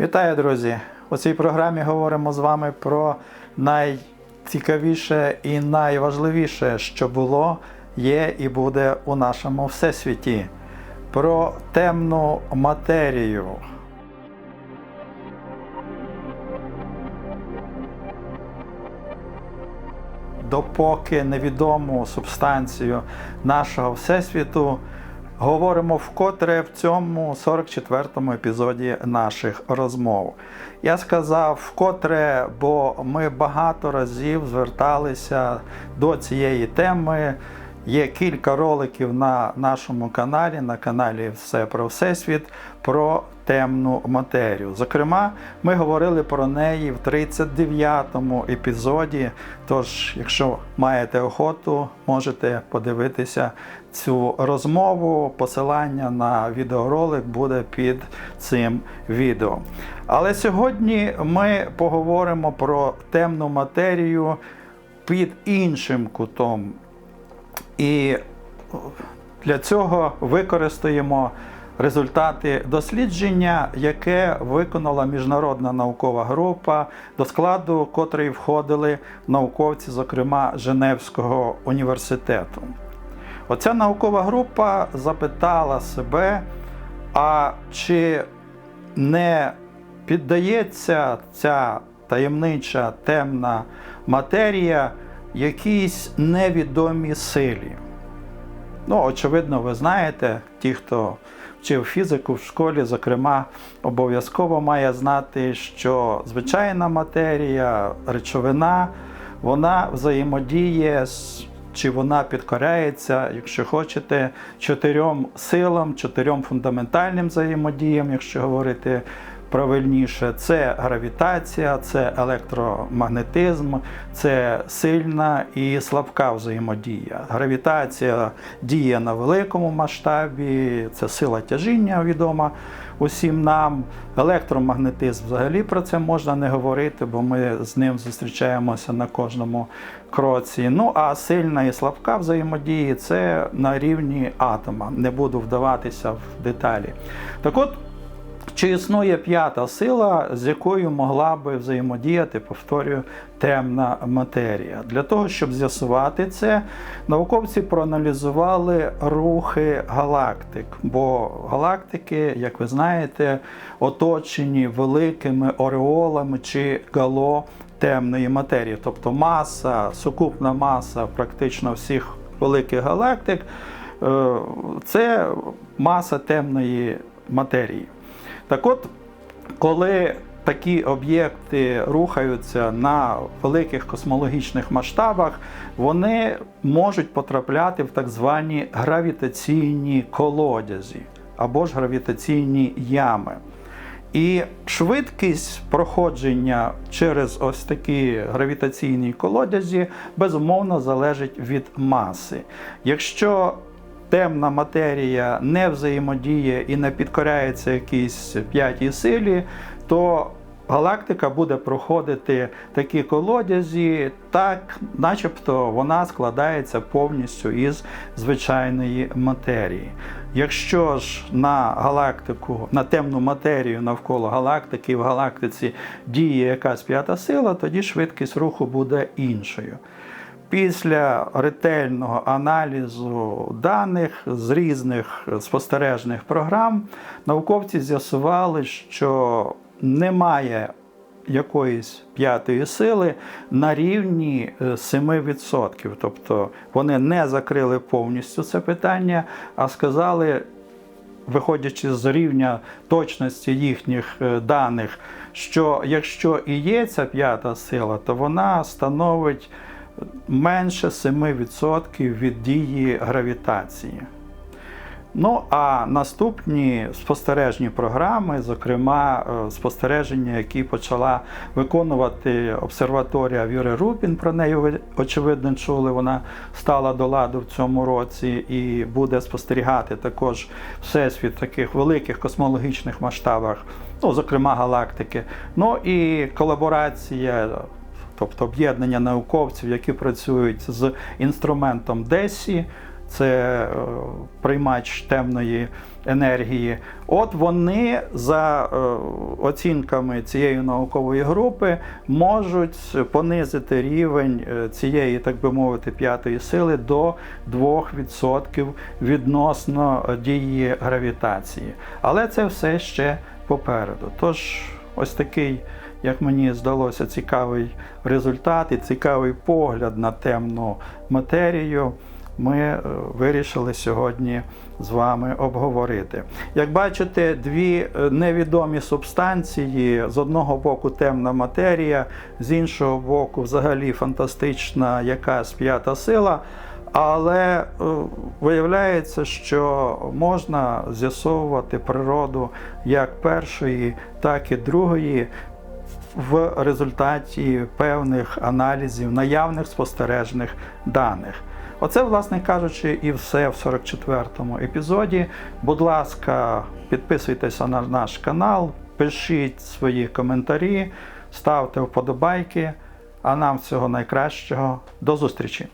Вітаю, друзі! У цій програмі говоримо з вами про найцікавіше і найважливіше, що було, є і буде у нашому всесвіті. Про темну матерію. Допоки невідому субстанцію нашого всесвіту говоримо вкотре в цьому 44-му епізоді наших розмов. Я сказав вкотре, бо ми багато разів зверталися до цієї теми. Є кілька роликів на нашому каналі, на каналі Все про Всесвіт, про темну матерію. Зокрема, ми говорили про неї в 39-му епізоді. Тож, якщо маєте охоту, можете подивитися цю розмову. Посилання на відеоролик буде під цим відео. Але сьогодні ми поговоримо про темну матерію під іншим кутом. І для цього використаємо результати дослідження, яке виконала міжнародна наукова група, до складу котрої входили науковці, зокрема Женевського університету. Оця наукова група запитала себе, а чи не піддається ця таємнича темна матерія якійсь невідомій силі. Ну, очевидно, ви знаєте, ті, хто вчив фізику в школі, зокрема, обов'язково має знати, що звичайна матерія, речовина, вона взаємодіє з. Чи вона підкоряється, якщо хочете, чотирьом силам, чотирьом фундаментальним взаємодіям, якщо говорити правильніше, це гравітація, це електромагнетизм, це сильна і слабка взаємодія. Гравітація діє на великому масштабі, це сила тяжіння відома усім нам. Електромагнетизм взагалі про це можна не говорити, бо ми з ним зустрічаємося на кожному кроці. Ну а сильна і слабка взаємодії це на рівні атома. Не буду вдаватися в деталі. Так от. Чи існує п'ята сила, з якою могла би взаємодіяти, повторюю, темна матерія? Для того, щоб з'ясувати це, науковці проаналізували рухи галактик, бо галактики, як ви знаєте, оточені великими ореолами чи гало темної матерії, тобто маса, сукупна маса практично всіх великих галактик е, це маса темної матерії. Так от, коли такі об'єкти рухаються на великих космологічних масштабах, вони можуть потрапляти в так звані гравітаційні колодязі або ж гравітаційні ями. І швидкість проходження через ось такі гравітаційні колодязі безумовно залежить від маси. Якщо темна матерія не взаємодіє і не підкоряється якійсь п'ятій силі, то галактика буде проходити такі колодязі, так, начебто вона складається повністю із звичайної матерії. Якщо ж на галактику, на темну матерію навколо галактики в галактиці діє якась п'ята сила, тоді швидкість руху буде іншою. Після ретельного аналізу даних з різних спостережних програм науковці з'ясували, що немає якоїсь п'ятої сили на рівні 7%. Тобто вони не закрили повністю це питання, а сказали, виходячи з рівня точності їхніх е, даних, що якщо і є ця п'ята сила, то вона становить менше 7% від дії гравітації. Ну, а наступні спостережні програми, зокрема, е, спостереження, які почала виконувати обсерваторія Віри Рубін, про неї ви очевидно чули. Вона стала до ладу в цьому році і буде спостерігати також всесвіт таких великих космологічних масштабах, ну, зокрема галактики. Ну і колаборація тобто об'єднання науковців, які працюють з інструментом DESI, це е, приймач темної енергії. От вони за е, оцінками цієї наукової групи можуть понизити рівень е, цієї, так би мовити, п'ятої сили до 2% відносно дії гравітації. Але це все ще попереду. Тож, ось такий, як мені здалося, цікавий результат і цікавий погляд на темну матерію. Ми е, вирішили сьогодні з вами обговорити. Як бачите, дві е, невідомі субстанції: з одного боку темна матерія, з іншого боку, взагалі фантастична якась п'ята сила. Але е, виявляється, що можна з'ясовувати природу як першої, так і другої в результаті певних аналізів наявних спостережних даних. Оце, власне кажучи, і все в 44-му епізоді. Будь ласка, підписуйтеся на наш канал, пишіть свої коментарі, ставте вподобайки. А нам всього найкращого. До зустрічі!